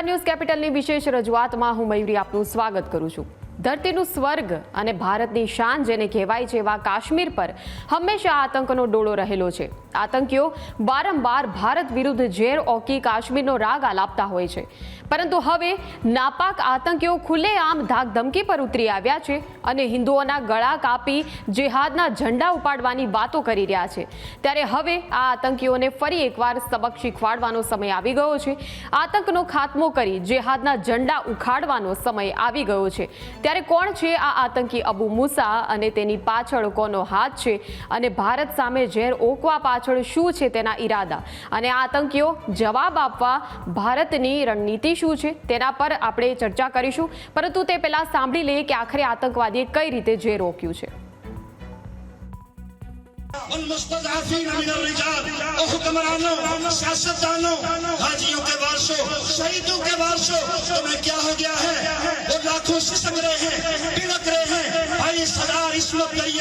નમસ્કાર ન્યૂઝ કેપિટલની વિશેષ રજૂઆતમાં હું મયુરી આપનું સ્વાગત કરું છું. ધરતીનું સ્વર્ગ અને ભારતની શાન જેને કહેવાય છે એવા કાશ્મીર પર હંમેશા આતંકનો ડોળો રહેલો છે. આતંકીઓ વારંવાર ભારત વિરુદ્ધ ઝેર ઓકી કાશ્મીરનો રાગ આલાપતા હોય છે. પરંતુ હવે નાપાક આતંકીઓ ખુલ્લેઆમ ધાક ધમકી પર ઉતરી આવ્યા છે અને હિન્દુઓના ગળા કાપી જેહાદના ઝંડા ઉપાડવાની વાતો કરી રહ્યા છે. ત્યારે હવે આ આતંકીઓને ફરી એકવાર સબક શીખવાડવાનો સમય આવી ગયો છે. આતંકનો ખાત્મો કરી જેહાદના ઝંડા ઉખાડવાનો સમય આવી ગયો છે. ત્યારે કોણ છે આ આતંકી અબુ મુસા અને તેની પાછળ કોનો હાથ છે? અને ભારત સામે ઝેર ઓકવા પાછળ શું છે તેના ઈરાદા? અને આતંકીઓ જવાબ આપવા ભારતની રણનીતિ શું છે તેના પર આપણે ચર્ચા કરીશું. પરંતુ તે પહેલાં સાંભળી લઈએ કે આખરે આતંકવાદીએ કઈ રીતે જે રોક્યું છે.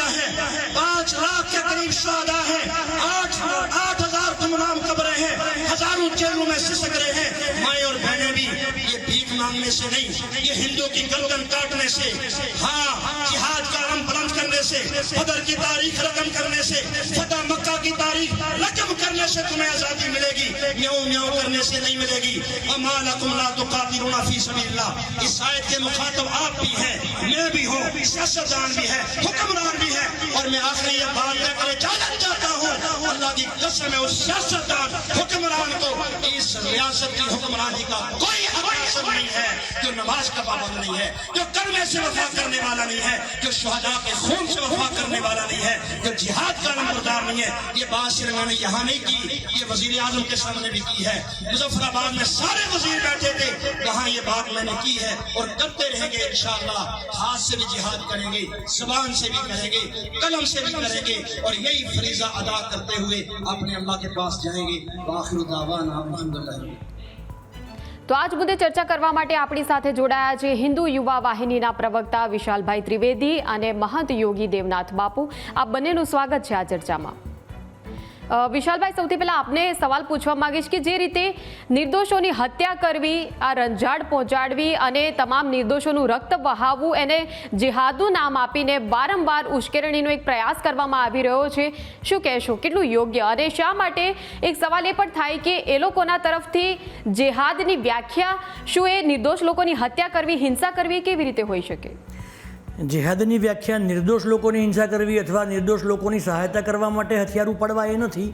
ہے پانچ لاکھ کے قریب شہدا آٹھ آٹھ ہزار قبریں ہیں ہزاروں جیلوں میں سسک رہے ہیں میں مانگنے سے نہیں، یہ ہندو کی گردن کاٹنے سے ہاں جہاد کا علم بلند کرنے سے، بدر کی تاریخ رقم کرنے سے، فتح مکہ کی تاریخ رقم کرنے سے تمہیں آزادی ملے گی۔ میوں میوں کرنے سے نہیں ملے گی۔ اما لکم لا تقاتلون فی سبیل اللہ اس آیت کے مخاطب آپ بھی ہیں، میں بھی ہوں سیاستدان بھی ہے حکمران بھی ہے اور میں آخری یہ بات کہہ کر اجازت چاہتا ہوں، اللہ کی قسم ہے، اس سیاستدان حکمران کو، اس ریاست کی حکمرانی کا کوئی حق حاصل نہیں ہے، جو نماز کا پابند نہیں ہے، جو کلمے سے وفا کرنے والا نہیں ہے، جو شہداء کے خون سے وفا کرنے والا نہیں ہے، جو جہاد کا نمبردار نہیں ہے، یہ بات صرف میں نے یہاں نہیں کی، یہ وزیر اعظم کے سامنے بھی کی ہے۔ مظفر آباد میں سارے وزیر بیٹھے تھے وہاں یہ بات میں نے کی ہے اور کرتے رہیں گے انشاءاللہ، ہاتھ سے بھی جہاد کریں گے، زبان سے بھی کریں گے، قلم سے بھی کریں گے اور یہی فریضہ ادا کرتے ہوئے اپنے اللہ کے پاس جائیں گے۔ باخر دعوانا الحمدللہ તો આજ મુદ્દે ચર્ચા કરવા માટે આપણી સાથે જોડાયા છે હિન્દુ યુવા વાહિનીના પ્રવક્તા વિશાલભાઈ ત્રિવેદી અને મહંત યોગી દેવનાથ બાપુ. આ બંનેનું સ્વાગત છે આ ચર્ચામાં. વિશાલભાઈ, સૌથી પહેલાં આપને સવાલ પૂછવા માંગીશ કે જે રીતે નિર્દોષોની હત્યા કરવી, આ રંજાડ પહોંચાડવી અને તમામ નિર્દોષોનું રક્ત વહાવવું, એને જેહાદનું નામ આપીને વારંવાર ઉશ્કેરણીનો એક પ્રયાસ કરવામાં આવી રહ્યો છે. શું કહેશો? કેટલું યોગ્ય? અને શા માટે એક સવાલ એ પણ થાય કે એ લોકોના તરફથી જેહાદની વ્યાખ્યા શું એ નિર્દોષ લોકોની હત્યા કરવી, હિંસા કરવી કેવી રીતે હોઈ શકે? જેહાદની વ્યાખ્યા નિર્દોષ લોકોની હિંસા કરવી અથવા નિર્દોષ લોકોની સહાયતા કરવા માટે હથિયાર ઉપાડવા એ નથી.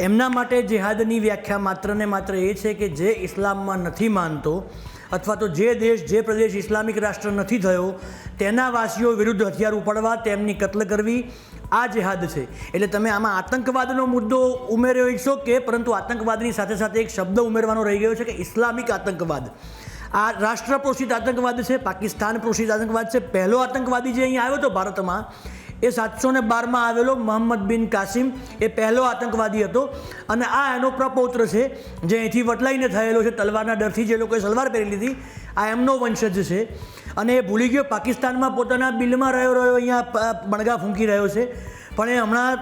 એમના માટે જેહાદની વ્યાખ્યા માત્ર ને માત્ર એ છે કે જે ઇસ્લામમાં નથી માનતો અથવા તો જે દેશ, જે પ્રદેશ ઇસ્લામિક રાષ્ટ્ર નથી થયો, તેના વાસીઓ વિરુદ્ધ હથિયાર ઉપાડવા, તેમની કત્લ કરવી આ જેહાદ છે. એટલે તમે આમાં આતંકવાદનો મુદ્દો ઉમેર્યો ઈચ્છો કે, પરંતુ આતંકવાદની સાથે સાથે એક શબ્દ ઉમેરવાનો રહી ગયો છે કે ઇસ્લામિક આતંકવાદ. આ રાષ્ટ્ર પોષિત આતંકવાદ છે પાકિસ્તાન પોષિત આતંકવાદ છે. પહેલો આતંકવાદી જે અહીં આવ્યો હતો ભારતમાં, એ સાતસો ને બારમાં આવેલો મોહમ્મદ બિન કાસિમ, એ પહેલો આતંકવાદી હતો. અને આ એનો પ્રપૌત્ર છે, જે અહીંથી વટલાઈને થયેલો છે, તલવારના ડરથી જે લોકોએ સલવાર પહેરી લીધી, આ એમનો વંશજ છે. અને એ ભૂલી ગયો, પાકિસ્તાનમાં પોતાના બિલમાં રહ્યો રહ્યો, અહીંયા મણગા ફૂંકી રહ્યો છે. પણ એ હમણાં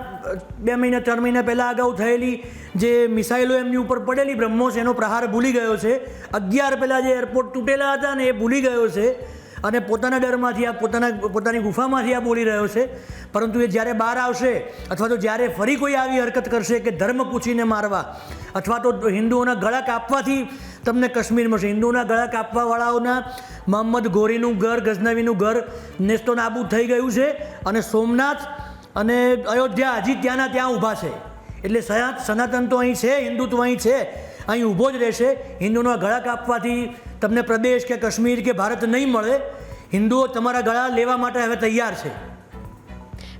બે મહિના ત્રણ મહિના પહેલાં અગાઉ થયેલી જે મિસાઇલો એમની ઉપર પડેલી બ્રહ્મોસ, એનો પ્રહાર ભૂલી ગયો છે. અગિયાર પહેલાં જે એરપોર્ટ તૂટેલા હતા ને એ ભૂલી ગયો છે. અને પોતાના ડરમાંથી આ, પોતાના, પોતાની ગુફામાંથી આ બોલી રહ્યો છે. પરંતુ એ જ્યારે બહાર આવશે, અથવા તો જ્યારે ફરી કોઈ આવી હરકત કરશે કે ધર્મ પૂછીને મારવા, અથવા તો હિન્દુઓના ગળા કાપવાથી તમને કાશ્મીર મળશે. હિન્દુઓના ગળા કાપવાવાળાઓના મોહમ્મદ ગોરીનું ઘર ગઝનવીનું ઘર નેસ્તો નાબૂદ થઈ ગયું છે. અને સોમનાથ અને અયોધ્યા હજી ત્યાંના ત્યાં ઊભા છે. એટલે સનાતન તો અહીં છે, હિન્દુત્વ અહીં છે, અહીં ઊભો જ રહેશે. હિન્દુના ગળા કાપવાથી તમને પ્રદેશ કે કાશ્મીર કે ભારત નહીં મળે. હિન્દુઓ તમારા ગળા લેવા માટે હવે તૈયાર છે.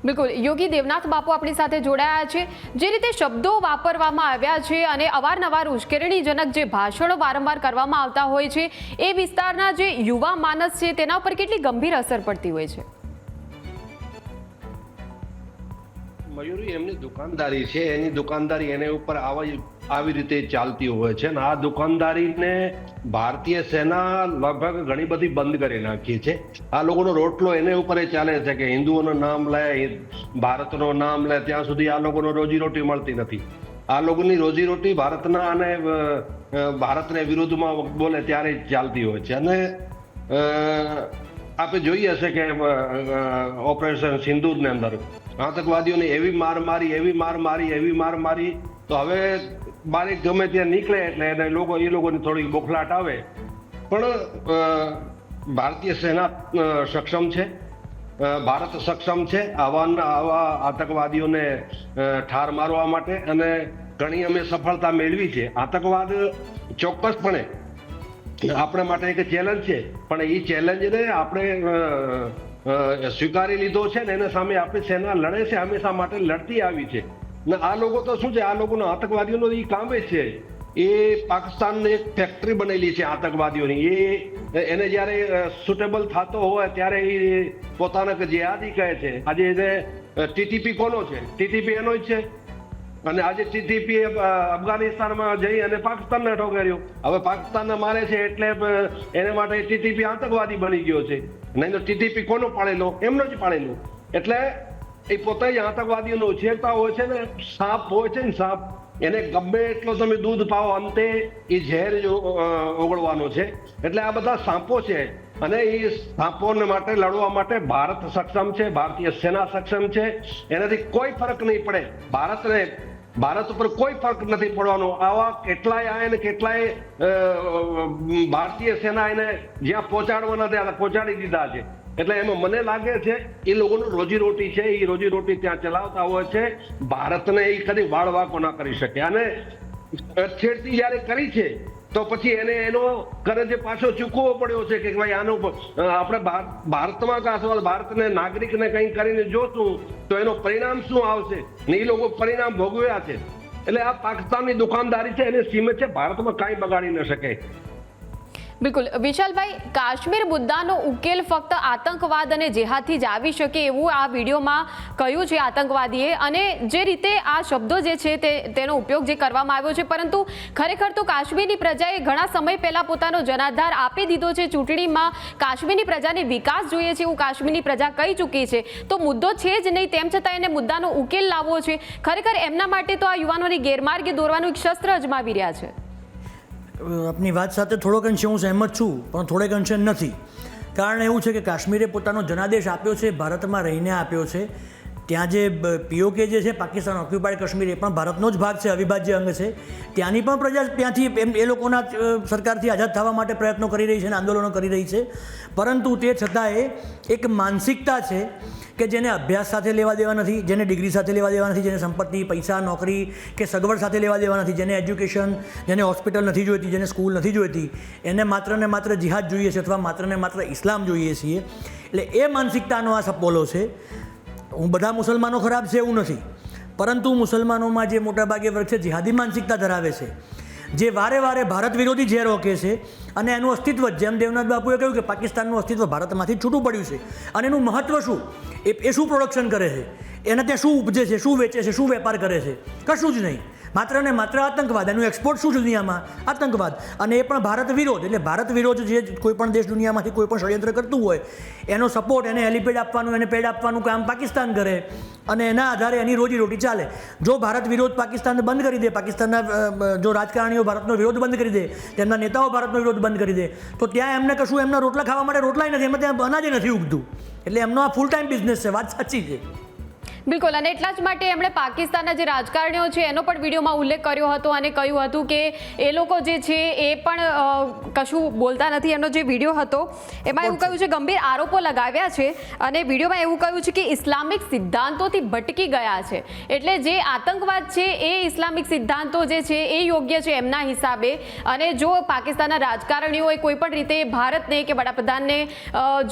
બિલકુલ. યોગી દેવનાથ બાપુ આપણી સાથે જોડાયા છે. જે રીતે શબ્દો વાપરવામાં આવ્યા છે અને અવારનવાર ઉશ્કેરણીજનક જે ભાષણો વારંવાર કરવામાં આવતા હોય છે, એ વિસ્તારના જે યુવા માનસ છે, તેના ઉપર કેટલી ગંભીર અસર પડતી હોય છે? મયુરી એમની દુકાનદારી છે, એની દુકાનદારી એને ઉપર આવા આવી રીતે ચાલતી હોય છે અને આ દુકાનદારીને ભારતીય સેના લગભગ ઘણી બધી બંધ કરી નાખી છે. આ લોકોનો રોટલો એને ઉપર ચાલે છે કે હિન્દુઓનું નામ લે ભારતનું નામ લે, ત્યાં સુધી આ લોકોનો રોજીરોટી મળતી નથી. આ લોકોની રોજીરોટી ભારતના અને ભારતને વિરુદ્ધમાં બોલે ત્યારે ચાલતી હોય છે. અને આપણે જોઈએ હશે કે ઓપરેશન સિંદૂરની અંદર આતંકવાદીઓને એવી માર મારી, એવી માર મારી, એવી માર મારી, તો હવે બારીક ગમે ત્યાં નીકળે એટલે એને લોકો, એ લોકોની થોડી બોખલાટ આવે. પણ ભારતીય સેના સક્ષમ છે. ભારત સક્ષમ છે આવા આવા આતંકવાદીઓને ઠાર મારવા માટે અને ઘણી અમે સફળતા મેળવી છે. આતંકવાદ ચોક્કસપણે આપણા માટે એક ચેલેન્જ છે. પણ એ ચેલેન્જને આપણે સ્વીકારી લીધો છે ને એના સામે આપણી સેના લડે છે, હંમેશા માટે લડતી આવી છે. ને આ લોકો તો શું છે, આ લોકોનો આતંકવાદીઓનો એ કામ છે. એ પાકિસ્તાનની એક ફેક્ટરી બનેલી છે આતંકવાદીઓની. એ એને જ્યારે સુટેબલ થતો હોય ત્યારે એ પોતાના જે જેહાદી કહે છે. આજે એને ટીટીપી કોનો છે? ટીટીપી એનો જ છે? અને આજે ટીટીપી અફઘાનિસ્તાનમાં જઈ અને પાકિસ્તાનને ઠોકર્યો. હવે પાકિસ્તાનને મારે છે એટલે એને માટે ટીટીપી આતંકવાદી બની ગયો છે. નહીં તો ટીટીપી કોનો પાડેલો? એમનો જ પાડેલો. એટલે એ પોતે જ આતંકવાદીઓનો ઉછેરતા હોય છે ને, સાપ હોય છે ને સાપ, એને ગમે એટલો તમે દૂધ પાવો અંતે એ ઝેર ઓગળવાનો છે. એટલે આ બધા સાંપો છે. અને એ સાંપોને માટે લડવા માટે ભારત સક્ષમ છે, ભારતીય સેના સક્ષમ છે. એનાથી કોઈ ફરક નહીં પડે. ભારતને ભારત ઉપર કોઈ ફરક નથી પડવાનો. આવા કેટલાય આયા ને કેટલાય ભારતીય સેના એને જ્યાં પહોંચાડવાના ત્યાં પહોંચાડી દીધા છે. એટલે એમાં મને લાગે છે એ લોકોનું રોજીરોટી છે, એ રોજીરોટી ત્યાં ચલાવતા હોય છે. ભારતને એ કદી વાળવાકો ના કરી શકે. અને છેડતી જ્યારે કરી છે તો પછી એને એનો કરજે પાછો ચૂકવવો પડ્યો છે કે ભાઈ આનો આપણે ભાર- ભારતમાં કે ભારતને નાગરિકને કંઈ કરીને જોશું તો એનો પરિણામ શું આવશે? ને એ લોકો પરિણામ ભોગવ્યા છે. એટલે આ પાકિસ્તાનની દુકાનદારી છે, એને સીમિત છે, ભારતમાં કાંઈ બગાડી ન શકે. બિલકુલ. વિશાલભાઈ, કાશ્મીર મુદ્દાનો ઉકેલ ફક્ત આતંકવાદ અને જેહાદથી જ આવી શકે એવું આ વિડીયોમાં કહ્યું છે આતંકવાદીએ. અને જે રીતે આ શબ્દો જે છે તે, તેનો ઉપયોગ જે કરવામાં આવ્યો છે, પરંતુ ખરેખર તો કાશ્મીરની પ્રજાએ ઘણા સમય પહેલાં પોતાનો જનાધાર આપી દીધો છે ચૂંટણીમાં. કાશ્મીરની પ્રજાને વિકાસ જોઈએ છે એવું કાશ્મીરની પ્રજા કહી ચૂકી છે. તો મુદ્દો છે જ નહીં, તેમ છતાં એને મુદ્દાનો ઉકેલ લાવવો છે. ખરેખર એમના માટે તો આ યુવાનોની ગેરમાર્ગે દોરવાનું એક શસ્ત્ર અજમાવી રહ્યા છે. આપની વાત સાથે થોડોક અંશે હું સહેમત છું, પણ થોડેક અંશે નથી. કારણ એવું છે કે કાશ્મીરે પોતાનો જનાદેશ આપ્યો છે, ભારતમાં રહીને આપ્યો છે. ત્યાં જે પીઓકે જે છે, પાકિસ્તાન ઓક્યુપાઈડ કાશ્મીર, એ પણ ભારતનો જ ભાગ છે, અવિભાજ્ય અંગ છે. ત્યાંની પણ પ્રજા ત્યાંથી એમ, એ લોકોના સરકારથી આઝાદ થવા માટે પ્રયત્નો કરી રહી છે અને આંદોલનો કરી રહી છે. પરંતુ તે છતાંય એક માનસિકતા છે કે જેને અભ્યાસ સાથે લેવા દેવા નથી, જેને ડિગ્રી સાથે લેવા દેવા નથી, જેને સંપત્તિ, પૈસા, નોકરી કે સગવડ સાથે લેવા દેવા નથી, જેને એજ્યુકેશન જેને હોસ્પિટલ નથી જોઈતી, જેને સ્કૂલ નથી જોઈતી, એને માત્ર ને માત્ર જિહાદ જોઈએ છે અથવા માત્ર ને માત્ર ઇસ્લામ જોઈએ છીએ. એટલે એ માનસિકતાનો આ સપોલો છે. હું બધા મુસલમાનો ખરાબ છે એવું નથી. પરંતુ મુસલમાનોમાં જે મોટાભાગે વર્ગ છે, જિહાદી માનસિકતા ધરાવે છે. જે વારે વારે ભારત વિરોધી ઝેર ઓકે છે અને એનું અસ્તિત્વ જેમ દેવનાથ બાપુએ કહ્યું કે પાકિસ્તાનનું અસ્તિત્વ ભારતમાંથી છૂટું પડ્યું છે. અને એનું મહત્વ શું? એ એ શું પ્રોડક્શન કરે છે? એને ત્યાં શું ઉપજે છે, શું વેચે છે, શું વેપાર કરે છે? કશું જ નહીં. માત્ર ને માત્ર આતંકવાદ. એનું એક્સપોર્ટ શું છે દુનિયામાં? આતંકવાદ. અને એ પણ ભારત વિરોધ. એટલે ભારત વિરોધ જે કોઈ પણ દેશ દુનિયામાંથી કોઈ પણ ષડયંત્ર કરતું હોય, એનો સપોર્ટ એને હેલિપેડ આપવાનું, એને પેડ આપવાનું કામ પાકિસ્તાન કરે. અને એના આધારે એની રોજીરોટી ચાલે. જો ભારત વિરોધ પાકિસ્તાનને બંધ કરી દે, પાકિસ્તાનના જો રાજકારણીઓ ભારતનો વિરોધ બંધ કરી દે, તેમના નેતાઓ ભારતનો વિરોધ બંધ કરી દે, તો ત્યાં એમને કશું એમના રોટલા ખાવા માટે રોટલાય નથી. એમાં ત્યાં અનાજે નથી ઉગતું. એટલે એમનો આ ફૂલ ટાઈમ બિઝનેસ છે. વાત સાચી છે. બિલકુલ, અને એટલા જ માટે એમણે પાકિસ્તાનના જે રાજકારણીઓ છે, એનો પણ વિડીયોમાં ઉલ્લેખ કર્યો હતો અને કહ્યું હતું કે એ લોકો જે છે, એ પણ કશું બોલતા નથી. એનો જે વીડિયો હતો, એમાં એવું કહ્યું છે, ગંભીર આરોપો લગાવ્યા છે અને વિડીયોમાં એવું કહ્યું છે કે ઇસ્લામિક સિદ્ધાંતોથી ભટકી ગયા છે. એટલે જે આતંકવાદ છે, એ ઇસ્લામિક સિદ્ધાંતો જે છે, એ યોગ્ય છે એમના હિસાબે. અને જો પાકિસ્તાનના રાજકારણીઓએ કોઈ પણ રીતે ભારતને કે વડાપ્રધાનને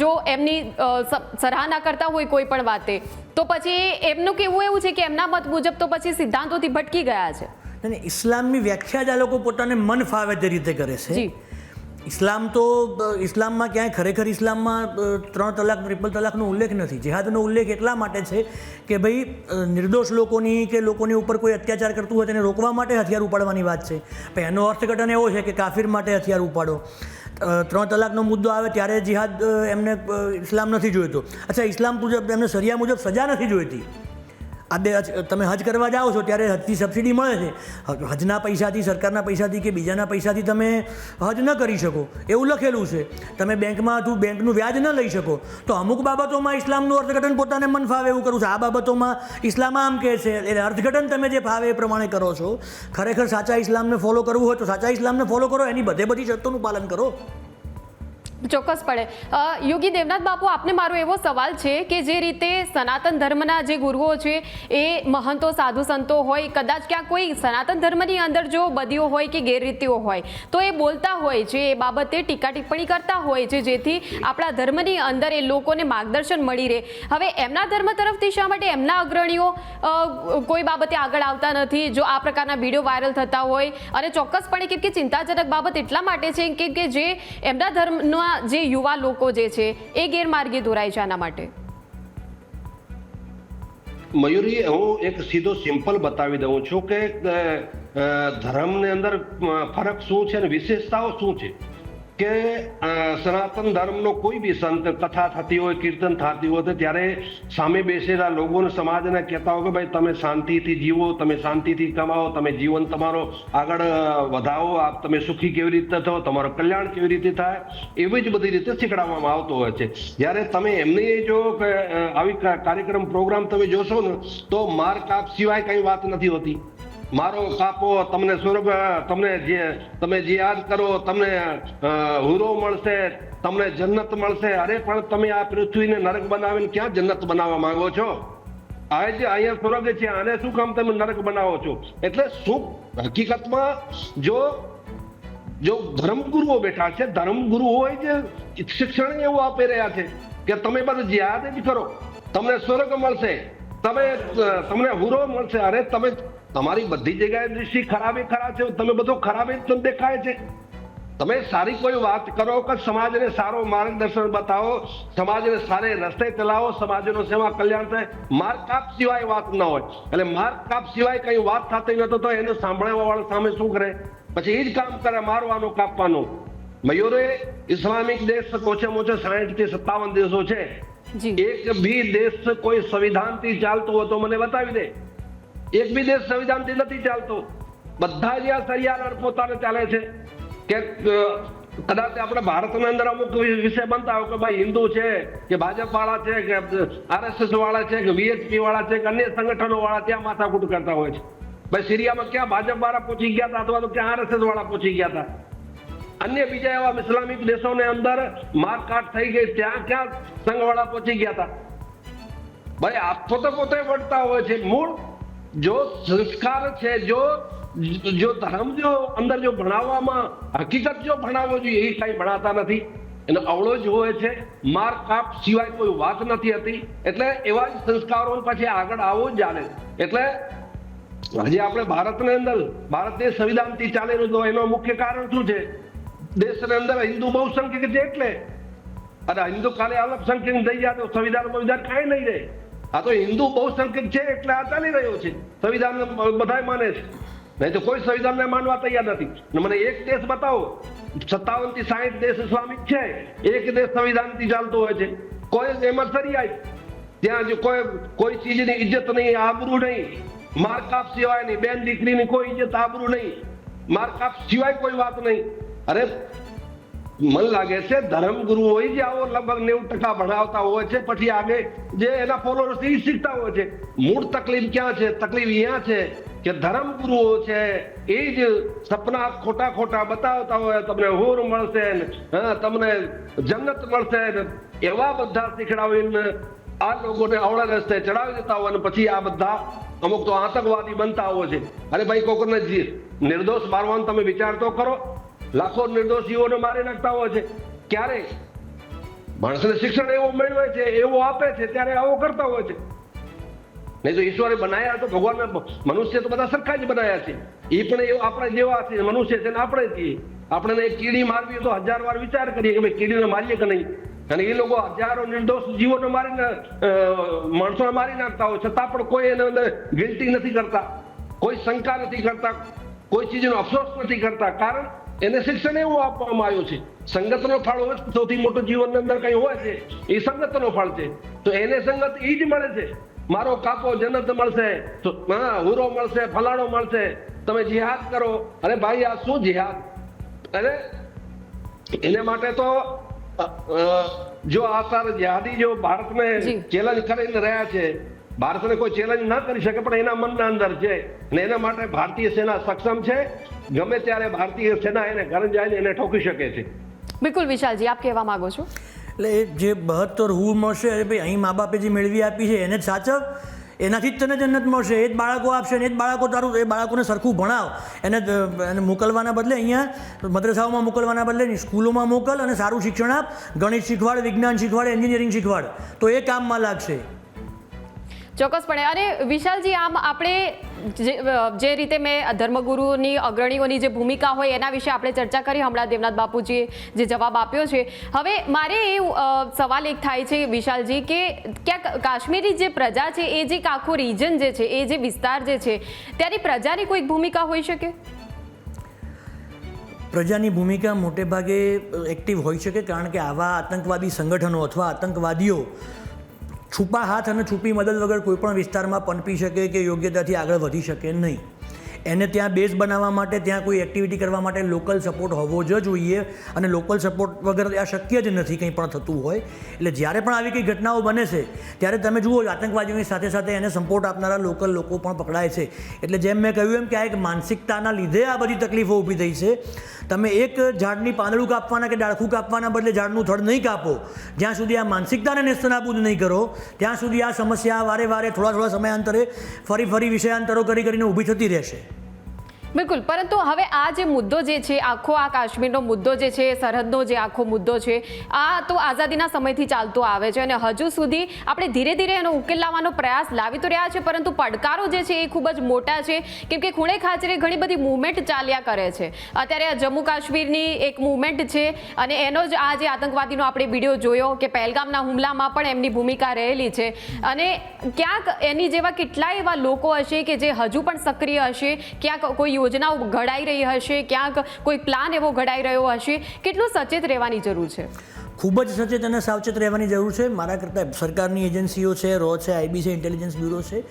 જો એમની સરાહના કરતા હોય કોઈ પણ વાતે તો પછી એમનું કેવું એવું છે કે એમના મત મુજબ તો પછી સિદ્ધાંતોથી ભટકી ગયા છે. અને ઇસ્લામની વ્યાખ્યા જ આ લોકો પોતાને મન ફાવે તે રીતે કરે છે. ઇસ્લામ તો ઇસ્લામમાં ક્યાંય ખરેખર ઇસ્લામમાં ત્રણ તલાક ટ્રિપલ તલાકનો ઉલ્લેખ નથી. જેહાદનો ઉલ્લેખ એટલા માટે છે કે ભાઈ નિર્દોષ લોકોની કે લોકોની ઉપર કોઈ અત્યાચાર કરતું હોય તેને રોકવા માટે હથિયાર ઉપાડવાની વાત છે. પણ એનો અર્થઘટન એવો છે કે કાફિર માટે હથિયાર ઉપાડો. ત્રણ તલાકનો મુદ્દો આવે ત્યારે જિહાદ એમને ઇસ્લામ નથી જોઈતો. અચ્છા, ઇસ્લામ મુજબ એમને સરિયા મુજબ સજા નથી જોઈતી? આ બે હજ- તમે હજ કરવા જાઓ છો ત્યારે હજની સબસિડી મળે છે. હજના પૈસાથી, સરકારના પૈસાથી કે બીજાના પૈસાથી તમે હજ ન કરી શકો. એવું લખેલું છે. તમે બેંકમાં તું બેંકનું વ્યાજ ન લઈ શકો. તો અમુક બાબતોમાં ઇસ્લામનું અર્થઘટન પોતાને મન ફાવે એવું કરું છું. આ બાબતોમાં ઇસ્લામ આમ કહે છે, એટલે અર્થઘટન તમે જે ફાવે એ પ્રમાણે કરો છો. ખરેખર સાચા ઇસ્લામને ફોલો કરવું હોય તો સાચા ઇસ્લામને ફોલો કરો, એની બધે બધી શરતોનું પાલન કરો. ચોક્કસપણે યોગી દેવનાથ બાપુ, આપને મારો એવો સવાલ છે કે જે રીતે સનાતન ધર્મના જે ગુરુઓ છે, એ મહંતો, સાધુ સંતો હોય, કદાચ ક્યાં કોઈ સનાતન ધર્મની અંદર જો બદીઓ હોય કે ગેરરીતિઓ હોય, તો એ બોલતા હોય છે, એ બાબતે ટીકા ટિપ્પણી કરતા હોય છે, જેથી આપણા ધર્મની અંદર એ લોકોને માર્ગદર્શન મળી રહે. હવે એમના ધર્મ તરફથી શા માટે એમના અગ્રણીઓ કોઈ બાબતે આગળ આવતા નથી? જો આ પ્રકારના વીડિયો વાયરલ થતા હોય, અને ચોક્કસપણે કે ચિંતાજનક બાબત એટલા માટે છે કે જે એમના ધર્મના જે યુવા લોકો જે છે, એ ગેરમાર્ગે દોરાય છે આના માટે. મયુરી, હું એક સીધો સિમ્પલ બતાવી દઉં છું કે ધર્મની અંદર ફરક શું છે અને વિશેષતાઓ શું છે? કે સનાતન ધર્મનો કોઈ બી સંત કથા થતી હોય, કીર્તન થતી હોય ત્યારે સામે બેસેલા લોકોને, સમાજને કહેતા હોય કે ભાઈ તમે શાંતિથી જીવો, તમે શાંતિથી કમાવો, તમે જીવન તમારો આગળ વધાવો, આપ તમે સુખી કેવી રીતે થો તમારું કલ્યાણ કેવી રીતે થાય, એવી જ બધી રીતે શીખડાવવામાં આવતો હોય છે. જ્યારે તમે એમની જો આવી કાર્યક્રમ, પ્રોગ્રામ તમે જોશો ને, તો માર કાપ સિવાય કઈ વાત નથી હોતી. મારો કાપો તમને સ્વરૂપ તમને જે, તમે જે યાદ કરો, તમને હુરો મળશે, તમને જન્નત મળશે. અરે, પણ તમે આ પૃથ્વીને નરક બનાવીને ક્યાં જન્નત બનાવવા માંગો છો? આ જે અહીંયા સ્વર્ગ છે, આને શું કામ તમે નરક બનાવો છો? એટલે શું, હકીકતમાં જો જો ધર્મગુરુઓ બેઠા છે, ધર્મગુરુ હોય જે શિક્ષણ એવું આપી રહ્યા છે કે તમે બધું જ્યાદ જ કરો, તમને સ્વર્ગ મળશે, તમે તમને હુરો મળશે. અરે, તમે તમારી બધી જગ્યાએ દૃષ્ટિ ખરાબ ખરા છે તમે બધું ખરાબી જ દેખાય છે. તમે સારી કોઈ વાત કરો કે સમાજને સારો માર્ગદર્શન બતાવો સમાજને સારે રસ્તે ચલાવો સમાજનો સેવા કલ્યાણ થાય. માર્ગ કાપ સિવાય વાત ન હોય. એટલે માર્ગ કાપ સિવાય કઈ વાત થતી નતો તો એને સાંભળવા વાળા સામે શું કરે? પછી એ જ કામ કરે મારવાનું કાપવાનું. મયુરે ઇસ્લામિક દેશ ઓછે ઓછે સાહીઠથી સત્તાવન દેશો છે. એક બી દેશ કોઈ સંવિધાનથી ચાલતો હોય તો મને બતાવી દે. એક બી દેશ સંવિધાનથી નથી ચાલતો. બધા જ આ સરિયાના પોતાને ચાલે છે કે કદાચ આપણે ભારતના અંદર અમુક વિષય બનતા હોય કે ભાઈ હિન્દુ છે, કે ભાજપ વાળા છે, કે આરએસએસ વાળા છે, કે વીએચપી વાળા છે, કે અન્ય સંગઠનો વાળા ત્યાં માથાકૂટ કરતા હોય છે. ભાઈ સિરિયામાં ક્યાં ભાજપ વાળા પહોંચી ગયા હતા અથવા તો ક્યાં આરએસએસ વાળા પહોંચી ગયા હતા? અન્ય બીજા એવા ઇસ્લામિક દેશોને અંદર મારકાટ થઈ ગઈ, ત્યાં ક્યાં સંઘવાળા પહોંચી ગયા હતા? ભાઈ આપ પોતે પોતે વળતા હોય છે. મૂળ જો સંસ્કાર છે, જો જો ધર્મ જો અંદર જો ભણાવવામાં, હકીકત જો ભણાવવો જોઈએ, એ કઈ ભણાતા નથી. એનો અવળો જ હોય છે. માર કાપ સિવાય કોઈ વાત નથી હતી. એટલે એવા જ સંસ્કારો પછી આગળ આવો જ ચાલે. એટલે હજી આપણે ભારતની અંદર ભારત દેશ સંવિધાનથી ચાલેલું તો એનું મુખ્ય કારણ શું છે? દેશની અંદર હિન્દુ બહુસંખ્યક છે એટલે. અને હિન્દુ કાલે અલ્પસંખ્યક થઈ જાય તો સંવિધાન સંવિધાન કાંઈ નહીં રહે. આ તો હિન્દુ બહુસંખ્યક છે, એટલે આ ચાલી રહ્યો છે. સંવિધાન બધા માને છે. નહીં તો કોઈ સંવિધાનને માનવા તૈયાર નથી. મને એક દેશ બતાવો સત્તાવનથી સાહીઠ દેશ ઇસ્લામિક છે, એક દેશ સંવિધાનથી ચાલતો હોય છે. કોઈ એમાં સરિયાય. ત્યાં જો કોઈ કોઈ ચીજની ઇજ્જત નહીં, આબરૂ નહીં. મારકાપ સિવાય નહીં બેન દીકરીની કોઈ ઇજ્જત, આબરૂ નહીં. મારકાપ સિવાય કોઈ વાત નહીં. અરે મન લાગે છે ધર્મ ગુરુઓ જે આવો લગભગ નેવું ટકા ભણાવતા હોય છે પછી આગળ જે એના ફોલોઅર્સ એ શીખતા હોય છે. મૂળ તકલીફ ક્યાં છે? તકલીફ અહીંયા છે કે ધર્મ ગુરુઓ છે એ જ સપના ખોટા ખોટા બતાવતા હોય તમને હોર મળશે ને, તમને જન્નત મળશે ને, એવા બધા શીખડાવીને આ લોકોને અવળા રસ્તે ચડાવી દેતા હોય અને પછી આ બધા અમુક તો આતંકવાદી બનતા હોય છે. અરે ભાઈ કોકને નિર્દોષ મારવાનો તમે વિચાર તો કરો. લાખો નિર્દોષીઓને મારી નાખતા હોય છે. ક્યારે? માણસને શિક્ષણ એવું મેળવે છે, એવું આપે છે, ત્યારે આવો કરતા હોય છે. નહીં તો ઈશ્વરે બનાયા તો ભગવાન મનુષ્ય તો બધા સરખા જ બનાયા છે. એ પણ એવું આપણા જેવા છે, મનુષ્ય છે ને આપણે છીએ. આપણે એક કીડી મારવી તો હજાર વાર વિચાર કરીએ કે ભાઈ કીડીને મારીએ કે નહીં? અને એ લોકો હજારો નિર્દોષ જીવોને મારીને માણસોને મારી નાખતા હોય, છતાં પણ કોઈ એને અંદર ગિલ્ટી નથી કરતા. કોઈ શંકા નથી કરતા. કોઈ ચીજનો અફસોસ નથી કરતા. કારણ એને શિક્ષણ એવું આપવામાં આવ્યું છે સંગતનો ફાળો હોય સૌથી મોટો જીવનની અંદર કઈ હોય છે એ સંગતનો ફાળ છે. તો એને સંગત એ જ મળે છે મારો કાપો જન્નત મળશે તો હા હુરો મળશે ફલાણો મળશે તમે જિહાદ કરો. અરે ભાઈ આ શું જિહાદ? અરે એને માટે તો જો આ સર જિહાદી જો ભારતને. ચેલેન્જ કરીને રહ્યા છે ભારતને કોઈ ચેલેન્જ ના કરી શકે પણ એના મનના અંદર છે. અને એના માટે ભારતીય સેના સક્ષમ છે ગમે ત્યારે ભારતીય સેના એને ઘરે જાય એને ઠોકી શકે છે. બિલકુલ વિશાલજી આપ કહેવા માંગો છો? એટલે એ જે બહત્તર હું મળશે અરે ભાઈ અહીં મા બાપે જે મેળવી આપી છે એને જ સાચવ. એનાથી જ તને જન્નત મળશે. એ જ બાળકો આપશે ને એ જ બાળકો તારું એ બાળકોને સરખું ભણાવ. એને એને મોકલવાના બદલે અહીંયા મદ્રસાઓમાં મોકલવાના બદલે સ્કૂલોમાં મોકલ અને સારું શિક્ષણ આપ. ગણિત શીખવાડ વિજ્ઞાન શીખવાડ એન્જિનિયરિંગ શીખવાડ. તો એ કામમાં લાગશે. ચોક્કસપણે. અને વિશાલજી, આમ આપણે જે રીતે મેં ધર્મગુરુની અગ્રણીઓની જે ભૂમિકા હોય એના વિશે આપણે ચર્ચા કરી, હમણાં દેવનાથ બાપુજીએ જે જવાબ આપ્યો છે. હવે મારે એ સવાલ એક થાય છે વિશાલજી કે ક્યાંક કાશ્મીરી જે પ્રજા છે, એ જે આખું રિજન જે છે, એ જે વિસ્તાર જે છે ત્યાંની પ્રજાની કોઈક ભૂમિકા હોઈ શકે? પ્રજાની ભૂમિકા મોટે ભાગે એક્ટિવ હોઈ શકે, કારણ કે આવા આતંકવાદી સંગઠનો અથવા આતંકવાદીઓ છુપા હાથ અને છુપી મદદ વગર કોઈ પણ વિસ્તારમાં પનપી શકે કે યોગ્યતાથી આગળ વધી શકે નહીં. એને ત્યાં બેઝ બનાવવા માટે ત્યાં કોઈ એક્ટિવિટી કરવા માટે લોકલ સપોર્ટ હોવો જ જોઈએ અને લોકલ સપોર્ટ વગર આ શક્ય જ નથી, કંઈ પણ થતું હોય. એટલે જ્યારે પણ આવી કંઈ ઘટનાઓ બને છે, ત્યારે તમે જુઓ, આતંકવાદીઓની સાથે સાથે એને સપોર્ટ આપનારા લોકલ લોકો પણ પકડાય છે. એટલે જેમ મેં કહ્યું એમ કે આ એક માનસિકતાના લીધે આ બધી તકલીફો ઊભી થઈ છે. તમે એક ઝાડની પાંદડું કાપવાના કે ડાળખું કાપવાના બદલે ઝાડનું થડ નહીં કાપો? જ્યાં સુધી આ માનસિકતાને નેસ્તનાબૂદ નહીં કરો, ત્યાં સુધી આ સમસ્યા વારે વારે થોડા થોડા સમયાંતરે ફરી ફરી વિષયાંતરો કરી કરીને ઊભી થતી રહેશે. બિલકુલ, પરંતુ હવે આ જે મુદ્દો જે છે, આખો આ કાશ્મીરનો મુદ્દો જે છે, સરહદનો જે આખો મુદ્દો છે, આ તો આઝાદીના સમયથી ચાલતો આવે છે અને હજુ સુધી આપણે ધીરે ધીરે એનો ઉકેલ લાવવાનો પ્રયાસ લાવી તો રહ્યા છે, પરંતુ પડકારો જે છે એ ખૂબ જ મોટા છે, કેમ કે ખૂણે ખાચરે ઘણી બધી મુવમેન્ટ ચાલ્યા કરે છે. અત્યારે જમ્મુ કાશ્મીરની એક મુવમેન્ટ છે અને એનો જ આ જે આતંકવાદીનો આપણે વીડિયો જોયો કે પહેલગામના હુમલામાં પણ એમની ભૂમિકા રહેલી છે. અને ક્યાંક એની જેવા કેટલાય એવા લોકો હશે કે જે હજુ પણ સક્રિય હશે, ક્યાંક કોઈ યોજનાઓ ઘડાઈ રહી હશે? ક્યાંક કોઈ પ્લાન એવો ઘડાઈ રહ્યો હશે? કેટલું સચેત રહેવાની જરૂર છે? ખૂબ જ સચેત અને સાવચેત રહેવાની જરૂર છે. મારા કરતાં સરકારની એજન્સીઓ છે, રો છે આઈબી છે ઇન્ટેલિજન્સ બ્યુરો છે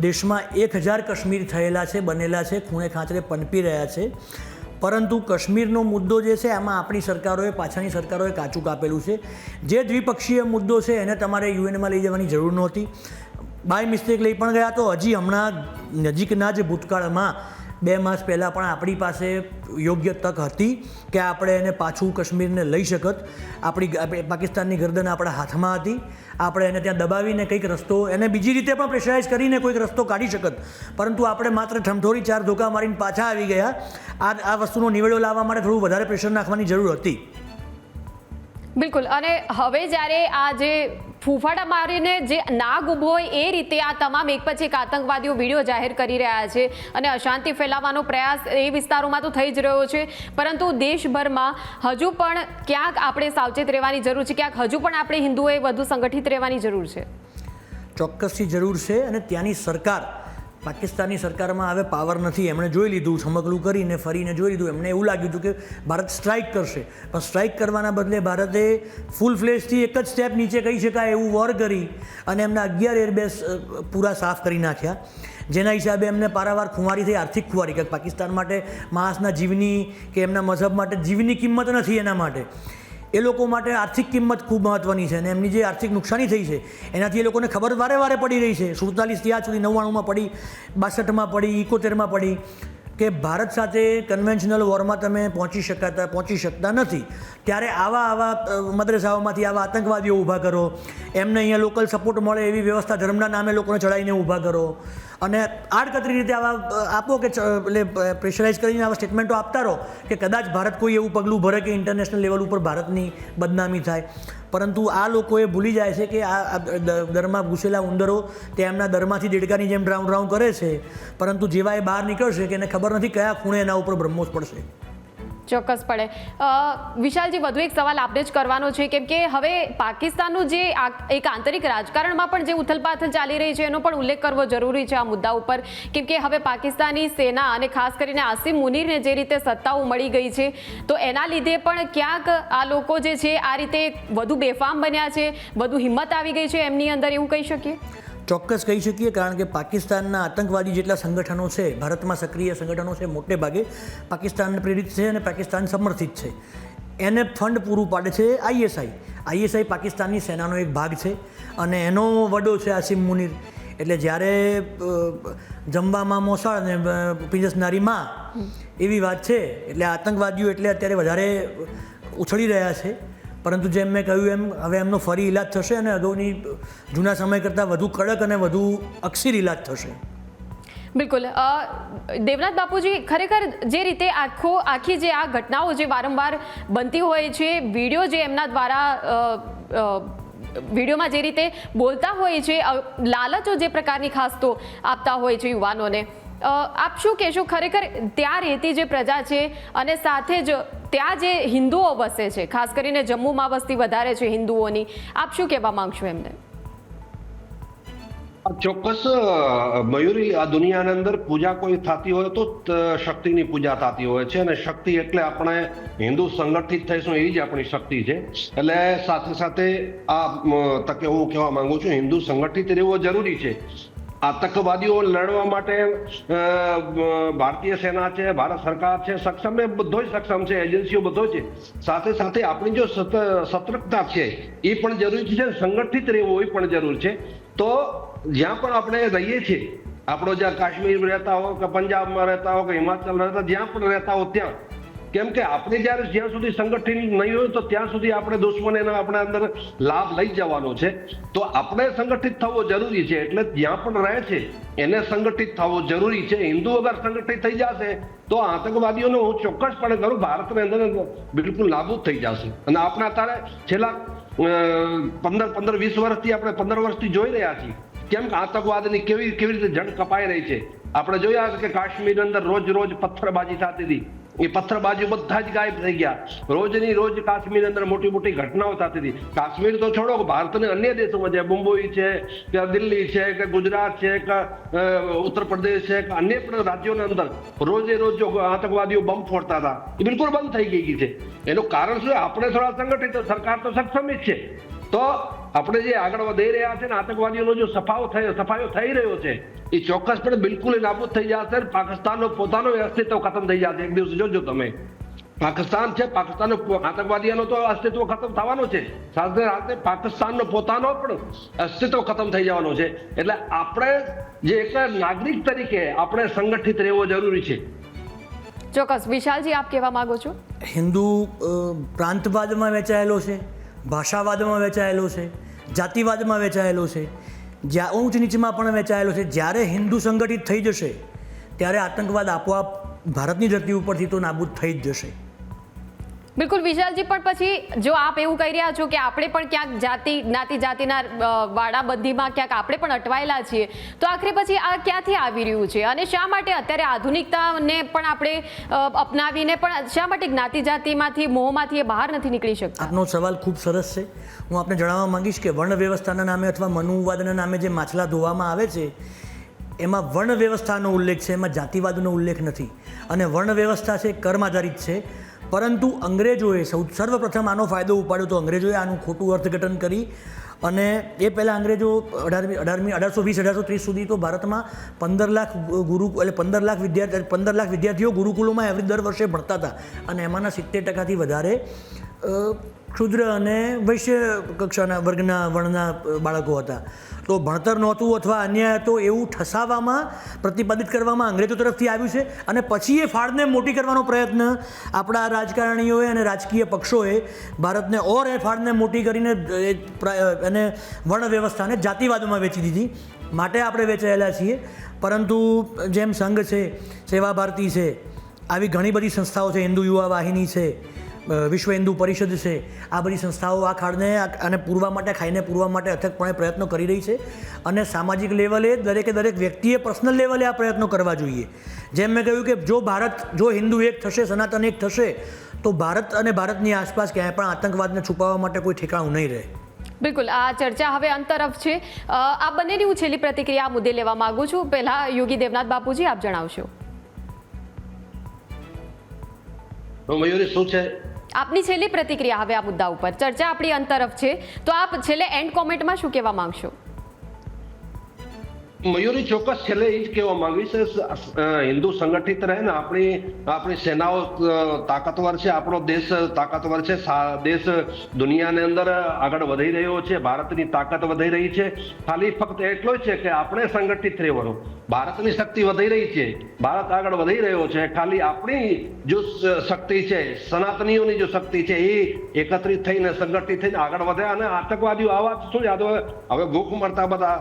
દેશમાં એક હજાર કશ્મીર થયેલા છે, બનેલા છે, ખૂણે ખાંચરે પનપી રહ્યા છે. પરંતુ કાશ્મીરનો મુદ્દો જે છે, આમાં આપણી સરકારોએ, પાછળની સરકારોએ કાચું કાપેલું છે. જે દ્વિપક્ષીય મુદ્દો છે, એને તમારે યુએનમાં લઈ જવાની જરૂર નહોતી. બાય મિસ્ટેક લઈ પણ ગયા તો, હજી હમણાં નજીકના જ ભૂતકાળમાં બે માસ પહેલાં પણ આપણી પાસે યોગ્ય તક હતી કે આપણે એને પાછું કાશ્મીરને લઈ શકત. આપણી પાકિસ્તાનની ગરદન આપણા હાથમાં હતી. આપણે એને ત્યાં દબાવીને કંઈક રસ્તો, એને બીજી રીતે પણ પ્રેશરાઇઝ કરીને કોઈક રસ્તો કાઢી શકત. પરંતુ આપણે માત્ર ઠમઠોરી ચાર ધોકા મારીને પાછા આવી ગયા. આ આ વસ્તુનો નિવેડો લાવવા માટે થોડું વધારે પ્રેશર નાખવાની જરૂર હતી. બિલકુલ. અને હવે જ્યારે આ જે ફૂફાડા મારીને જે નાગ ઊભો હોય એ રીતે આ તમામ એક પછી એક આતંકવાદીઓ વીડિયો જાહેર કરી રહ્યા છે અને અશાંતિ ફેલાવવાનો પ્રયાસ એ વિસ્તારોમાં તો થઈ જ રહ્યો છે. પરંતુ દેશભરમાં હજુ પણ ક્યાંક આપણે સાવચેત રહેવાની જરૂર છે, ક્યાંક હજુ પણ આપણે હિન્દુઓએ વધુ સંગઠિત રહેવાની જરૂર છે. ચોક્કસથી જરૂર છે અને ત્યાંની સરકાર પાકિસ્તાનની સરકારમાં હવે પાવર નથી. એમણે જોઈ લીધું છમકલું કરીને ફરીને જોઈ લીધું. એમને એવું લાગ્યું હતું કે ભારત સ્ટ્રાઇક કરશે. પણ સ્ટ્રાઇક કરવાના બદલે ભારતે ફૂલ ફ્લેશથી એક જ સ્ટેપ નીચે કહી શકાય એવું વોર કરી અને એમના અગિયાર એરબેસ પૂરા સાફ કરી નાખ્યા. જેના હિસાબે એમને પારાવાર ખુમારી થઈ, આર્થિક ખુવારી. કે પાકિસ્તાન માટે માણસના જીવની કે એમના મذહબ માટે જીવની કિંમત નથી એના માટે. એ લોકો માટે આર્થિક કિંમત ખૂબ મહત્ત્વની છે અને એમની જે આર્થિક નુકસાની થઈ છે, એનાથી એ લોકોને ખબર વારે વારે પડી રહી છે. સુડતાલીસથી આજ સુધી નવ્વાણુંમાં પડી, બાસઠમાં પડી ઇકોતેરમાં પડી કે ભારત સાથે કન્વેન્શનલ વોરમાં તમે પહોંચી શકાતા, પહોંચી શકતા નથી. ત્યારે આવા આવા મદ્રેસાઓમાંથી મદ્રસાઓમાંથી આવા આતંકવાદીઓ ઊભા કરો. એમને અહીંયા લોકલ સપોર્ટ મળે એવી વ્યવસ્થા ધર્મના નામે લોકોને ચડાવીને ઊભા કરો. અને આડકતરી રીતે આવા આપો કે એટલે પ્રેશરાઇઝ કરીને આવા સ્ટેટમેન્ટો આપતા રહો કે કદાચ ભારત કોઈ એવું પગલું ભરે કે ઇન્ટરનેશનલ લેવલ ઉપર ભારતની બદનામી થાય. પરંતુ આ લોકોએ ભૂલી જાય છે કે આ દરમાં ઘૂસેલા ઉંદરો તે એમના દરમાંથી દેડકાની જેમ ડ્રાઉન ડ્રાઉન કરે છે. પરંતુ જેવા એ બહાર નીકળશે કે એને ખબર નથી કયા ખૂણે એના ઉપર બ્રહ્મોસ પડશે. ચોક્કસપણે વિશાલજી, વધુ એક સવાલ આપને જ કરવાનો છે કેમ કે હવે પાકિસ્તાનનું જે એક આંતરિક રાજકારણમાં પણ જે ઉથલપાથલ ચાલી રહી છે એનો પણ ઉલ્લેખ કરવો જરૂરી છે આ મુદ્દા ઉપર. કેમ કે હવે પાકિસ્તાની સેના અને ખાસ કરીને આસિમ મુનીરને જે રીતે સત્તાઓ મળી ગઈ છે, તો એના લીધે પણ ક્યાંક આ લોકો જે છે આ રીતે વધુ બેફામ બન્યા છે, વધુ હિંમત આવી ગઈ છે એમની અંદર એવું કહી શકીએ? ચોક્કસ કહી શકીએ કારણ કે પાકિસ્તાનના આતંકવાદી જેટલા સંગઠનો છે ભારતમાં સક્રિય સંગઠનો છે મોટે ભાગે પાકિસ્તાન પ્રેરિત છે અને પાકિસ્તાન સમર્થિત છે. એને ફંડ પૂરું પાડે છે આઈએસઆઈ. આઈએસઆઈ પાકિસ્તાનની સેનાનો એક ભાગ છે અને એનો વડો છે આસિમ મુનિર. એટલે જ્યારે જમવામાં મોસાળ અને અ, માં એવી વાત છે એટલે આતંકવાદીઓ એટલે અત્યારે વધારે ઉછળી રહ્યા છે. પરંતુ જેમ મેં કહ્યું એમ, હવે એમનો ફરી ઇલાજ થશે અને અગાઉની જૂના સમય કરતાં વધુ કડક અને વધુ અક્ષીર ઇલાજ થશે. બિલકુલ. દેવનાથ બાપુજી, ખરેખર જે રીતે આખો, આખી જે આ ઘટનાઓ જે વારંવાર બનતી હોય છે, વીડિયો જે એમના દ્વારા વિડીયોમાં જે રીતે બોલતા હોય છે લાલચો જે પ્રકારની ખાસ તો આપતા હોય છે યુવાનોને આપ શું કહેશો? ખરેખર ત્યાં રહેતી જે પ્રજા છે અને સાથે જ ત્યાં જે હિન્દુઓ વસે છે, ખાસ કરીને જમ્મુમાં વસ્તી વધારે છે હિન્દુઓની, આપ શું કહેવા માંગશો એમને? ચોક્કસ મયુરી આ દુનિયાની અંદર પૂજા કોઈ થતી હોય તો શક્તિની પૂજા થતી હોય છે અને શક્તિ એટલે આપણે હિન્દુ સંગઠિત થઈશું એ જ આપણી શક્તિ છે. એટલે સાથે સાથે આ તકે હું કહેવા માંગુ છું, હિન્દુ સંગઠિત રહેવો જરૂરી છે. આતંકવાદીઓ લડવા માટે ભારતીય સેના છે, ભારત સરકાર છે, સક્ષમ એ બધો સક્ષમ છે, એજન્સીઓ બધો છે. સાથે સાથે આપણી જો સત- સતર્કતા છે, એ પણ જરૂરી છે, સંગઠિત રહેવું એ પણ જરૂર છે. તો જ્યાં પણ આપણે રહીએ છીએ, આપણો જ્યાં કાશ્મીર રહેતા હો, કે પંજાબમાં રહેતા હો, કે હિમાચલ રહેતા, જ્યાં પણ રહેતા હો, ત્યાં કેમ કે આપણે જ્યારે જ્યાં સુધી સંગઠન નહીં હોય તો ત્યાં સુધી આપણે દુશ્મન એના આપણા અંદર લાભ લઈ જવાનો છે. તો આપણે સંગઠિત થવો જરૂરી છે એટલે જ્યાં પણ રહે છે, એને સંગઠિત થવો જરૂરી છે. હિન્દુ અગર સંગઠિત થઈ જશે, તો આતંકવાદીઓને હું ચોક્કસપણે કરું ભારતની અંદર બિલકુલ નાબૂદ થઈ જશે. અને આપણે અત્યારે છેલ્લા પંદર પંદર, વીસ વર્ષથી આપણે પંદર વર્ષથી જોઈ રહ્યા છીએ. કેમ કે આતંકવાદની કેવી કેવી રીતે જણ કપાઈ રહી છે? આપણે જોયા કે કાશ્મીર અંદર રોજ રોજ પથ્થરબાજી થતી હતી. એ પથ્થરબાજી બધા જ ગાયબ થઈ ગયા. રોજની રોજ કાશ્મીર અંદર મોટી મોટી ઘટનાઓ થતી હતી. કાશ્મીર તો છોડો ભારતને અન્ય દેશોમાં છે, મુંબઈ છે, કે દિલ્હી છે, કે ગુજરાત છે, કે ઉત્તર પ્રદેશ છે, કે અન્ય પણ રાજ્યોના અંદર રોજે રોજ જો આતંકવાદીઓ બંબ ફોડતા હતા, એ બિલકુલ બંધ થઈ ગઈ છે. એનું કારણ શું? આપણે થોડા સંગઠિત, સરકાર તો સક્ષમ જ છે. તો આપણે જે આગળ વધી રહ્યા છે ને આતંકવાદીઓનો જો સફાયો થયો સફાયો થઈ રહ્યો છે એ ચોક્કસપણે બિલકુલ એ નાબૂદ થઈ જશે અને પાકિસ્તાનનો પોતાનો અસ્તિત્વ ખતમ થઈ જશે એક દિવસ જોજો તમે. પાકિસ્તાન છે પાકિસ્તાનનો આતંકવાદીઓનો તો અસ્તિત્વ ખતમ થવાનો છે. સાથે સાથે પાકિસ્તાનનો પોતાનો પણ અસ્તિત્વ ખતમ થઈ જવાનો છે. એટલે આપણે જે એક નાગરિક તરીકે આપણે સંગઠિત રહેવો જરૂરી છે. ચોક્કસ. વિશાલજી આપ કહેવા માંગો છો? હિન્દુ પ્રાંતવાદમાં વહેંચાયેલો છે. ભાષાવાદમાં વહેંચાયેલો છે, જાતિવાદમાં વહેંચાયેલો છે, જ્યાં ઊંચ નીચમાં પણ વહેંચાયેલો છે. જ્યારે હિન્દુ સંગઠિત થઈ જશે, ત્યારે આતંકવાદ આપોઆપ ભારતની ધરતી ઉપરથી તો નાબૂદ થઈ જ જશે. બિલકુલ વિશાલજી, પણ પછી જો આપ એવું કહી રહ્યા છો કે આપણે પણ ક્યાંક જાતિ, જ્ઞાતિ, જાતિના વાડાબંધીમાં ક્યાંક આપણે પણ અટવાયેલા છીએ, તો આખરે પછી આ ક્યાંથી આવી રહ્યું છે? અને શા માટે અત્યારે આધુનિકતાને પણ આપણે અપનાવીને પણ શા માટે જ્ઞાતિ, જાતિમાંથી, મોહમાંથી એ બહાર નથી નીકળી શકતા? આપનો સવાલ ખૂબ સરસ છે. હું આપને જણાવવા માંગીશ કે વર્ણ વ્યવસ્થાના નામે અથવા મનુવાદના નામે જે માછલા ધોવામાં આવે છે, એમાં વર્ણ વ્યવસ્થાનો ઉલ્લેખ છે, એમાં જાતિવાદનો ઉલ્લેખ નથી. અને વર્ણ વ્યવસ્થા છે કર્મ આધારિત છે. પરંતુ અંગ્રેજોએ સૌ, સર્વપ્રથમ આનો ફાયદો ઉપાડ્યો તો અંગ્રેજોએ આનું ખોટું અર્થઘટન કરી અને એ પહેલાં અંગ્રેજો અઢારમી અઢારમી, અઢારસો વીસ, અઢારસો ત્રીસ સુધી તો ભારતમાં પંદર લાખ ગુરુ, એટલે પંદર લાખ વિદ્યાર્થી, પંદર લાખ વિદ્યાર્થીઓ ગુરુકુલોમાં એવરી દર વર્ષે ભણતા હતા અને એમાંના સિત્તેર ટકાથી વધારે ક્ષુદ્ર અને વૈશ્ય કક્ષાના વર્ગના વર્ણના બાળકો હતા. તો ભણતર નહોતું અથવા અન્ય તો એવું ઠસાવવામાં, પ્રતિપાદિત કરવામાં અંગ્રેજો તરફથી આવ્યું છે અને પછી એ ફાળને મોટી કરવાનો પ્રયત્ન આપણા રાજકારણીઓએ અને રાજકીય પક્ષોએ ભારતને ઓર એ ફાળને મોટી કરીને એને વર્ણ વ્યવસ્થાને જાતિવાદમાં વેચી દીધી. માટે આપણે વેચાયેલા છીએ. પરંતુ જેમ સંઘ છે, સેવા ભારતી છે, આવી ઘણી બધી સંસ્થાઓ છે, હિન્દુ યુવા વાહિની છે વિશ્વ હિન્દુ પરિષદ છે. આ બધી સંસ્થાઓ આ ખાડને અને પૂરવા માટે ખાઈને પૂરવા માટે અથકપણે પ્રયત્નો કરી રહી છે અને સામાજિક લેવલે દરેકે દરેક વ્યક્તિએ પર્સનલ લેવલે આ પ્રયત્નો કરવા જોઈએ. જેમ મેં કહ્યું કે જો ભારત જો હિન્દુ એક થશે સનાતન એક થશે તો ભારત અને ભારતની આસપાસ ક્યાંય પણ આતંકવાદને છુપાવવા માટે કોઈ ઠેકાણું નહીં રહે. બિલકુલ આ ચર્ચા હવે અંત તરફ છે આ બંનેની હું છેલ્લી પ્રતિક્રિયા આ મુદ્દે લેવા માગું છું. પહેલાં યોગી દેવનાથ બાપુજી આપ જણાવશો. તો મયુરી શું છે? આપની છેલ્લી પ્રતિક્રિયા. હવે આ મુદ્દા ઉપર ચર્ચા આપણી અંતરફ છે. તો આપ છેલ્લે એન્ડ કોમેન્ટમાં શું કહેવા માંગશો? મયુરી ચોક્કસ છેલ્લે એ જ કહેવા માંગીશ હિન્દુ સંગઠિત રહે ને આપણી આપણી સેનાઓ તાકાતવર છે, આપણો દેશ તાકાતવર છે દેશ દુનિયાની અંદર આગળ વધી રહ્યો છે, ભારતની તાકાત વધી રહી છે. ખાલી ફક્ત એટલો જ છે કે આપણે સંગઠિત રહેવાનું. ભારતની શક્તિ વધી રહી છે, ભારત આગળ વધી રહ્યો છે, ખાલી આપણી જો શક્તિ છે, સનાતનીઓની જો શક્તિ છે, એ એકત્રિત થઈને, સંગઠિત થઈને આગળ વધે અને આતંકવાદીઓ આવા શું યાદ હવે ભૂખ મળતા બધા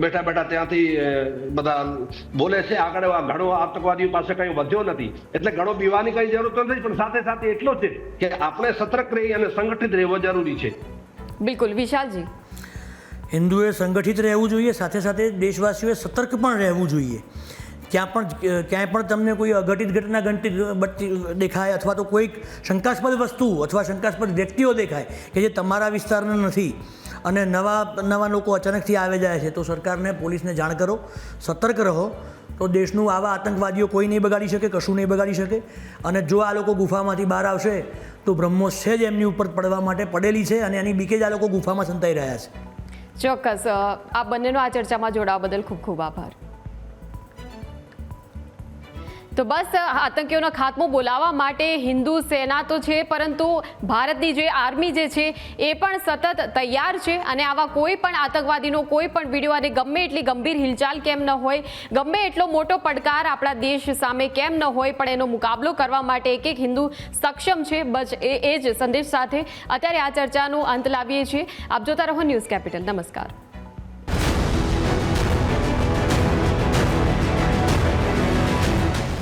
બેઠા બેઠા બેઠા ત્યાંથી બધા બોલે છે આગળ ઘણો આતંકવાદીઓ પાસે કઈ વધ્યો નથી. એટલે ઘણો બીવાની કઈ જરૂર તો નથી પણ સાથે સાથે એટલો છે કે આપણે સતર્ક રહી અને સંગઠિત રહેવો જરૂરી છે. બિલકુલ. વિશાલજી. હિન્દુએ સંગઠિત રહેવું જોઈએ સાથે સાથે દેશવાસીઓએ સતર્ક પણ રહેવું જોઈએ. ક્યાં પણ ક્યાંય પણ તમને કોઈ અઘટિત ઘટના ઘંટી દેખાય અથવા તો કોઈક શંકાસ્પદ વસ્તુ અથવા શંકાસ્પદ વ્યક્તિઓ દેખાય કે જે તમારા વિસ્તારના નથી. અને નવા નવા લોકો અચાનકથી આવે જાય છે, તો સરકારને, પોલીસને જાણ કરો, સતર્ક રહો. તો દેશનું આવા આતંકવાદીઓ કોઈ નહીં બગાડી શકે, કશું નહીં બગાડી શકે. અને જો આ લોકો ગુફામાંથી બહાર આવશે, તો બ્રહ્મોસ છે જ એમની ઉપર પડવા માટે પડેલી છે અને એની બીકે જ આ લોકો ગુફામાં સંતાઈ રહ્યા છે. ચોક્કસ. આ બંનેનો આ ચર્ચામાં જોડાવા બદલ ખૂબ ખૂબ આભાર. તો બસ આતંકીઓનો ખાત્મો બોલાવવા માટે હિન્દુ સેના તો છે, પરંતુ ભારતની જે આર્મી જે છે, એ પણ સતત તૈયાર છે અને આવા કોઈ પણ આતંકવાદીનો કોઈ પણ વીડિયો અને ગમે એટલી ગંભીર હિલચાલ કેમ ન હોય, ગમે એટલો મોટો પડકાર આપણા દેશ સામે કેમ ન હોય, પણ એનો મુકાબલો કરવા માટે એક એક હિન્દુ સક્ષમ છે, બસ એ જ સંદેશ સાથે અત્યારે આ ચર્ચાનો અંત લાવીએ છીએ. આપ જોતા રહો ન્યૂઝ કેપિટલ. નમસ્કાર.